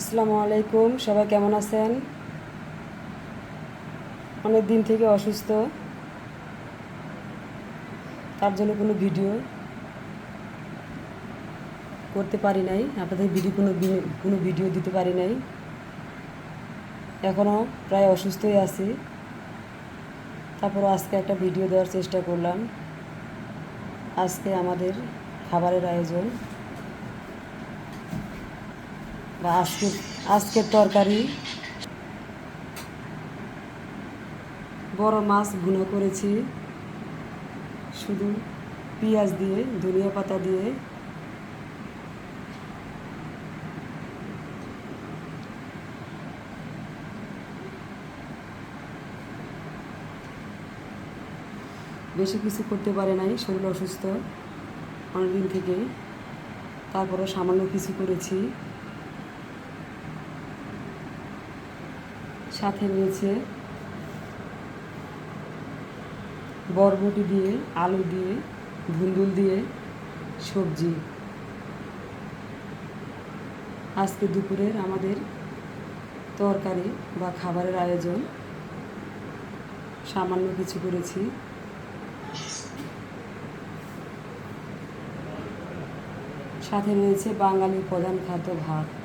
আসসালামু আলাইকুম, সবাই কেমন আছেন? অনেক দিন থেকে অসুস্থ। তার জন্য কোনো ভিডিও করতে পারি নাই, আপনাদের ভিডিও কোনো কোনো ভিডিও দিতে পারি নাই। এখনও প্রায় অসুস্থই আছি। তারপর আজকে একটা ভিডিও দেওয়ার চেষ্টা করলাম। আজকে আমাদের খাবারের আয়োজন। বা আজকের আজকের তরকারি। বড় মাছ ভুনা করেছি। শুধু পেঁয়াজ দিয়ে, ধনিয়া পাতা দিয়ে। বেশি কিছু করতে পারে নাই, শরীর অসুস্থ অনেকদিন থেকে তারপরে সামান্য কিছু করেছি। সাথে রয়েছে বরবটি দিয়ে, আলু দিয়ে ধুন্দুল দিয়ে, সবজি। আজকে দুপুরের আমাদের তরকারি বা খাবারের আয়োজন। সামান্য কিছু করেছি। সাথে রয়েছে বাঙালির প্রধান খাদ্য ভাত।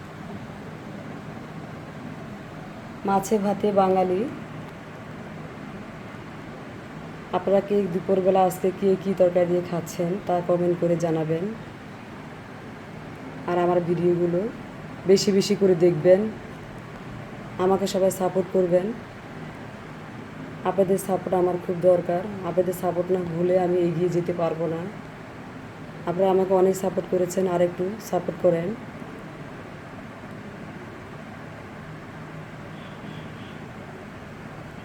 মাছে ভাতে বাঙালি। আপনারা কি দুপুরবেলা আজকে কে, কী তরকারি দিয়ে খাচ্ছেন তা কমেন্ট করে জানাবেন। আর আমার ভিডিওগুলো বেশি বেশি করে দেখবেন। আমাকে সবাই সাপোর্ট করবেন। আপনাদের সাপোর্ট আমার খুব দরকার। আপনাদের সাপোর্ট না হলে আমি এগিয়ে যেতে পারব না। আপনারা আমাকে অনেক সাপোর্ট করেছেন। আর একটু সাপোর্ট করেন।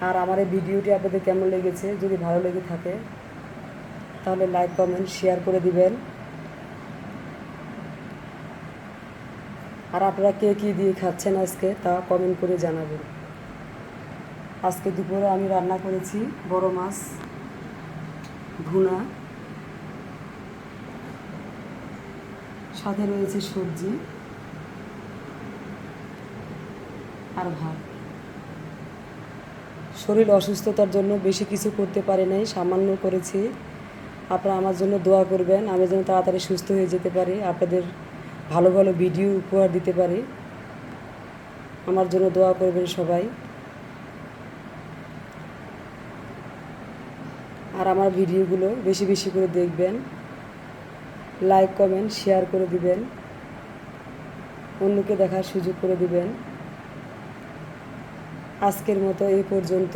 আর আমার এই ভিডিওটি আপনাদের কেমন লেগেছে, যদি ভালো লেগে থাকে, তাহলে লাইক কমেন্ট শেয়ার করে দিবেন। আর আপনারা কে কী দিয়ে খাচ্ছেন আজকে, তা কমেন্ট করে জানাবেন। আজকে দুপুরে আমি রান্না করেছি বড় মাছ, ভুনা। সাথে রয়েছে সবজি আর ভাত। শরীর অসুস্থতার জন্য বেশি কিছু করতে পারি নাই, সামান্য করেছি। আপনারা আমার জন্য দোয়া করবেন, আমি যেন তাড়াতাড়ি সুস্থ হয়ে যেতে পারি, আপনাদের ভালো ভালো ভিডিও উপহার দিতে পারি। আমার জন্য দোয়া করবেন সবাই। আর আমার ভিডিওগুলো বেশি বেশি করে দেখবেন। লাইক, কমেন্ট, শেয়ার করে দিবেন। অন্যকে দেখার সুযোগ করে দিবেন। আজকের মতো এই পর্যন্ত।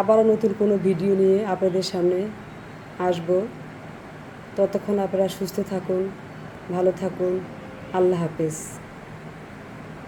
আবারও নতুন কোনো ভিডিও নিয়ে আপনাদের সামনে আসব। ততক্ষণ আপনারা সুস্থ থাকুন, ভালো থাকুন। আল্লাহ হাফেজ।